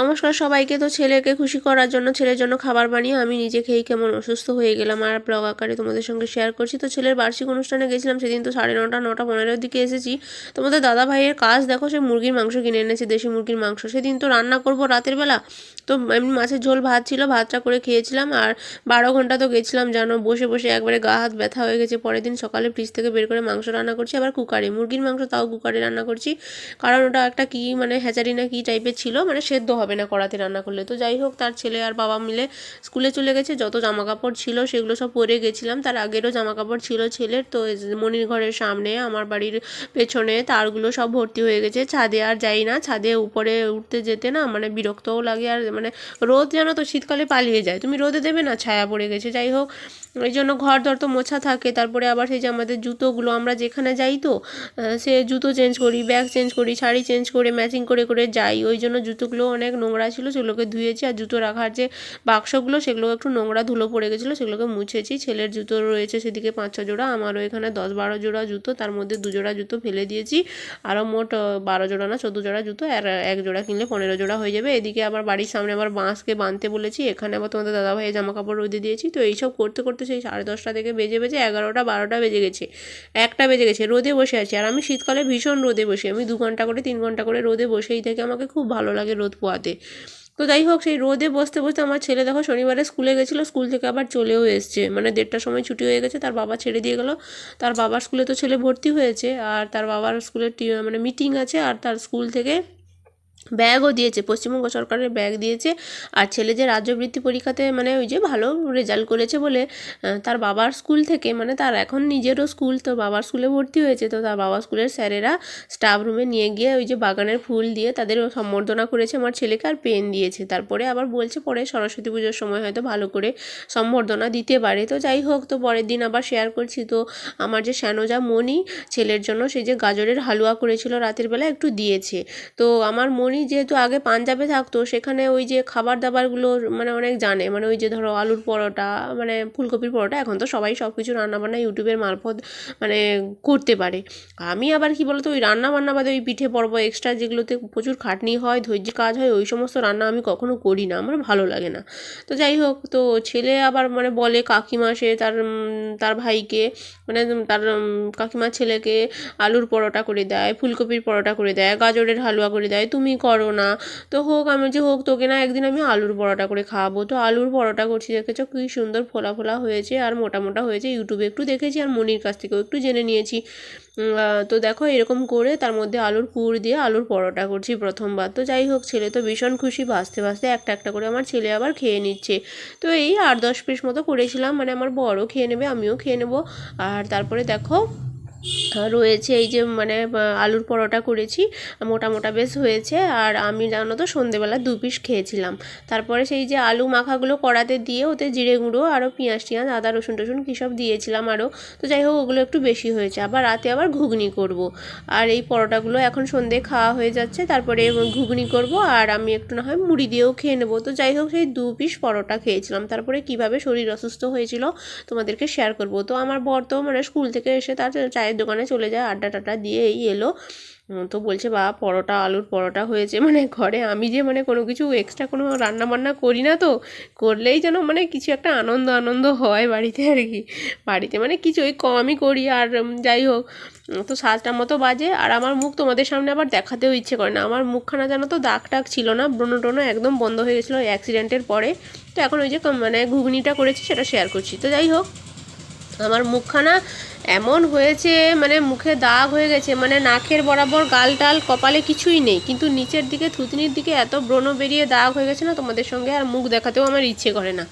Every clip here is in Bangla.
নমস্কার সবাইকে। তো ছেলেকে খুশি করার জন্য, ছেলের জন্য খাবার বানিয়ে আমি নিজে খেয়েই কেমন অসুস্থ হয়ে গেলাম। আর ব্লগ আকারে তোমাদের সঙ্গে শেয়ার করছি। তো ছেলের বার্ষিক অনুষ্ঠানে গেছিলাম, সেদিন তো সাড়ে নটা নটা পনেরোর দিকে এসেছি। তোমাদের দাদা ভাইয়ের কাজ দেখো, সে মুরগির মাংস কিনে এনেছে, দেশি মুরগির মাংস। সেদিন তো রান্না করব রাতের বেলা। তো এমনি মাছের ঝোল ভাত ছিল, ভাতটা করে খেয়েছিলাম। আর বারো ঘণ্টা তো গেছিলাম, জানো, বসে বসে একবারে গা হাত ব্যথা হয়ে গেছে। পরের দিন সকালে ফ্রিজ থেকে বের করে মাংস রান্না করছি, আবার কুকারে। মুরগির মাংস তাও কুকারে রান্না করছি। কারণ ওটা একটা কী মানে হ্যাচারি না কী টাইপের ছিল মানে সেদ্ধ হবে না কড়াতে রান্না করলে। তো যাই হোক, তার ছেলে আর বাবা মিলে স্কুলে চলে গেছে, যত জামা কাপড় ছিল সেগুলো সব পরে গেছিলাম। তার আগেরও জামা কাপড় ছিল ছেলের, তো মনির ঘরের সামনে, আমার বাড়ির পেছনে তারগুলো সব ভর্তি হয়ে গেছে। ছাদে আর যাই না, ছাদে উপরে উঠতে যেতে না মানে বিরক্তও লাগে আর মানে রোদ যেন তো শীতকালে পালিয়ে যায়। তুমি রোদে দেবে না? ছায়া পড়ে গেছে। যাই হোক ওই জন্য ঘর দর তো মোছা থাকে, তারপরে আবার সেই যে আমাদের জুতোগুলো, আমরা যেখানে যাই তো সে জুতো চেঞ্জ করি, ব্যাগ চেঞ্জ করি, শাড়ি চেঞ্জ করে, ম্যাচিং করে করে যাই। ওই জন্য জুতোগুলো অনেক নোংরা ছিল, সেগুলোকে ধুয়েছি আর জুতো রাখার যে বাক্সগুলো সেগুলো একটু নোংরা ধুলো পড়ে গেছিল, সেগুলোকে মুছেছি। ছেলের জুতো রয়েছে সেদিকে পাঁচ, ছ জোড়া, আমারও এখানে দশ, বারো জোড়া জুতো, তার মধ্যে দু জোড়া জুতো ফেলে দিয়েছি। আরও মোট বারো জোড়া না, চোদ্দ জোড়া জুতো, আর এক জোড়া কিনলে পনেরো জোড়া হয়ে যাবে। এদিকে আবার বাড়ির সামনে আবার বাঁশকে বাঁধতে বলেছি, এখানে আবার তোমাদের দাদাভাইয়ের জামা কাপড় রোদে দিয়েছি। তো এইসব করতে করতে সেই সাড়ে দশটা থেকে বেজে বেজে এগারোটা, বারোটা বেজে গেছে। একটা বেজে গেছে, রোদে বসে আছি। আর আমি শীতকালে ভীষণ রোদে বসি। আমি দু ঘণ্টা করে, তিন ঘণ্টা করে রোদে বসেই থেকে। আমাকে খুব ভালো লাগে রোদ পোয়াতে। তো যাই হোক, সেই রোদে বসতে বসতে আমার ছেলে দেখো শনিবারে স্কুলে গেছিল, স্কুল থেকে আবার চলেও এসছে। মানে দেড়টার সময় ছুটি হয়ে গেছে, তার বাবা ছেড়ে দিয়ে গেলো। তার বাবার স্কুলে তো ছেলে ভর্তি হয়েছে, আর তার বাবার স্কুলের মানে মিটিং আছে, আর তার স্কুল থেকে ব্যাগও দিয়েছে, পশ্চিমবঙ্গ সরকারের ব্যাগ দিয়েছে আর ছেলে যে রাজ্যবৃত্তি পরীক্ষাতে মানে ওই যে ভালো রেজাল্ট করেছে বলে তার বাবার স্কুল থেকে মানে তার এখন নিজেরও স্কুল তো বাবার স্কুলে ভর্তি হয়েছে তো তার বাবার স্কুলের স্যারেরা স্টাফ রুমে নিয়ে গিয়ে ওই যে বাগানের ফুল দিয়ে তাদের সম্বর্ধনা করেছে, আমার ছেলেকে আর পেন দিয়েছে। তারপরে আবার বলছে পরে সরস্বতী পুজোর সময় হয়তো ভালো করে সম্বর্ধনা দিতে পারে। তো যাই হোক, তো পরের দিন আবার শেয়ার করছি। তো আমার যে শ্যানোজা মণি, ছেলের জন্য সে যে গাজরের হালুয়া করেছিল রাতের বেলা একটু দিয়েছে। তো আমার মণি উনি যেহেতু আগে পাঞ্জাবে থাকতো, সেখানে ওই যে খাবার দাবারগুলো মানে অনেক জানে। মানে ওই যে ধরো আলুর পরোটা মানে ফুলকপির পরোটা, এখন তো সবাই সব কিছু রান্নাবান্না ইউটিউবের মারফত মানে করতে পারে। আমি আবার কি বলতো, ওই রান্না বান্না বাদে ওই পিঠে পর্ব এক্সট্রা যেগুলোতে প্রচুর খাটনি হয়, ধৈর্য কাজ হয়, ওই সমস্ত রান্না আমি কখনো করি না। আমার ভালো লাগে না। তো যাই হোক, তো ছেলে আবার মানে বলে কাকিমা, সে তার তার ভাইকে মানে তার কাকিমার ছেলেকে আলুর পরোটা করে দেয়, ফুলকপির পরোটা করে দেয়, গাজরের হালুয়া করে দেয়। তুমি করো না। তো হোক, আমি যে হোক, তোকে না একদিন আমি আলুর পরোটা করে খাওয়াবো। তো আলুর পরোটা করছি, দেখেছ কী সুন্দর ফোলা ফোলা হয়েছে আর মোটা মোটা হয়েছে। ইউটিউবে একটু দেখেছি আর মনির কাছ থেকেও একটু জেনে নিয়েছি। তো দেখো, এরকম করে তার মধ্যে আলুর পুর দিয়ে আলুর পরোটা করছি প্রথমবার। তো যাই হোক, ছেলে তো ভীষণ খুশি, ভাসতে ভাসতে একটা একটা করে আমার ছেলে আবার খেয়ে নিচ্ছে। তো এই আট দশ পিস মতো করেছিলাম মানে আমার বড় খেয়ে নেবে, আমিও খেয়ে নেব। আর তারপরে দেখো রয়েছে, এই যে মানে আলুর পরোটা করেছি মোটা মোটা বেশ হয়েছে। আর আমি জানো তো, সন্ধেবেলা দু পিস খেয়েছিলাম। তারপরে সেই যে আলু মাখাগুলো কড়াতে দিয়ে, ওতে জিরে গুঁড়ো আরও পেঁয়াজ টিয়াজ, আদা, রসুন টসুন কী সব দিয়েছিলাম আরও তো যাই হোক, ওগুলো একটু বেশি হয়েছে। আবার রাতে আবার ঘুগনি করব। আর এই পরোটাগুলো এখন সন্ধে খাওয়া হয়ে যাচ্ছে, তারপরে ঘুগনি করব। আর আমি একটু না হয় মুড়ি দিয়েও খেয়ে নেব। তো যাই হোক, সেই দু পিস পরোটা খেয়েছিলাম। তারপরে কীভাবে শরীর অসুস্থ হয়েছিল তোমাদেরকে শেয়ার করব। তো আমার বর তো মানে স্কুল থেকে এসে তার চায়ের দোকানে চলে যায়, আড্ডা টাড্ডা দিয়ে এই এলো তো বলছে বা পরোটা, আলুর পরোটা হয়েছে। মানে ঘরে আমি যে মানে কোনো কিছু এক্সট্রা কোনো রান্না বান্না করি না তো, করলেই যেন মানে কিছু একটা আনন্দ আনন্দ হয় বাড়িতে আর কি। বাড়িতে মানে কিছু ওই কমই করি আর যাই হোক। তো সাতটা মতো বাজে আর আমার মুখ তোমাদের সামনে আবার দেখাতেও ইচ্ছে করে না। আমার মুখখানা যেন তো দাগ টাগ ছিল না ব্রণ টোনো একদম বন্ধ হয়ে গেছিল অ্যাক্সিডেন্টের পরে। তো এখন ওই যে মানে ঘুগনিটা করেছি সেটা শেয়ার করছি। তো যাই হোক, আমার মুখখানা এমন হয়েছে মানে মুখে দাগ হয়ে গেছে মানে নাকের বরাবর গাল টাল কপালে কিছুই নেই। কিন্তু নিচের দিকে, থুতনির দিকে এত ব্রণ বেরিয়ে দাগ হয়ে গেছে না তোমাদের সঙ্গে, আর মুখ দেখাতেও আমার ইচ্ছে করে না।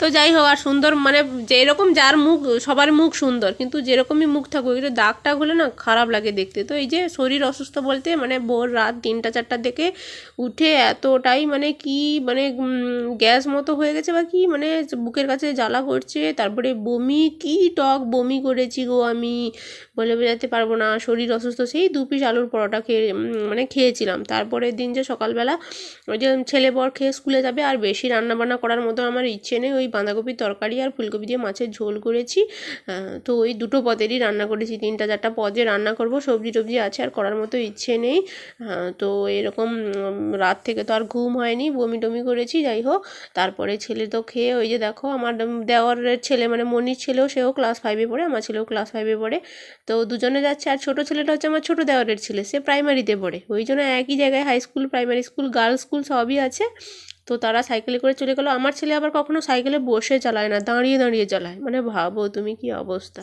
তো যাই হোক, আর সুন্দর মানে যেরকম যার মুখ, সবার মুখ সুন্দর, কিন্তু যেরকমই মুখ থাকুক, একটু দাগ টাগ হলে না খারাপ লাগে দেখতে। তো এই যে শরীর অসুস্থ বলতে মানে ভোর রাত তিনটা চারটার দিকে উঠে এতটাই মানে কি মানে গ্যাস মতো হয়ে গেছে বা কি মানে বুকের কাছে জ্বালা করছে, তারপরে বমি, কি টক বমি করেছি গো। আমি বলে বোঝাতে পারব না, শরীর অসুস্থ, সেই দু পিস আলুর পরোটা খেয়ে মানে খেয়েছিলাম। তারপরের দিন যে সকালবেলা ওই যে ছেলে বর খেয়ে স্কুলে যাবে আর বেশি রান্নাবান্না করার মতো আমার ইচ্ছে নেই, ওই বাঁধাকপির তরকারি আর ফুলকপি দিয়ে মাছের ঝোল করেছি। তো ওই দুটো পদেরই রান্না করেছি, তিনটা চারটা পদে রান্না করব, সবজি টবজি আছে আর করার মতো ইচ্ছে নেই। তো এরকম রাত থেকে তো আর ঘুম হয়নি, বমি টমি করেছি, যাই হোক। তারপরে ছেলে তো খেয়ে, ওই যে দেখো, আমার দেওয়ার ছেলে মানে মনির ছেলেও, সেও ক্লাস ফাইভে পড়ে, আমার ছেলেও ক্লাস ফাইভে পড়ে। তো দুজনে যাচ্ছে, আর ছোটো ছেলেটা হচ্ছে আমার ছোটো দেওয়ারের ছেলে, সে প্রাইমারিতে পড়ে। ওই জন্য একই জায়গায় high school primary school girls school সবই আছে। তো তারা সাইকেলে করে চলে গেলো। আমার ছেলে আবার কখনো সাইকেলে বসে চালায় না, দাঁড়িয়ে দাঁড়িয়ে চালায়। মানে ভাবো তুমি কি অবস্থা।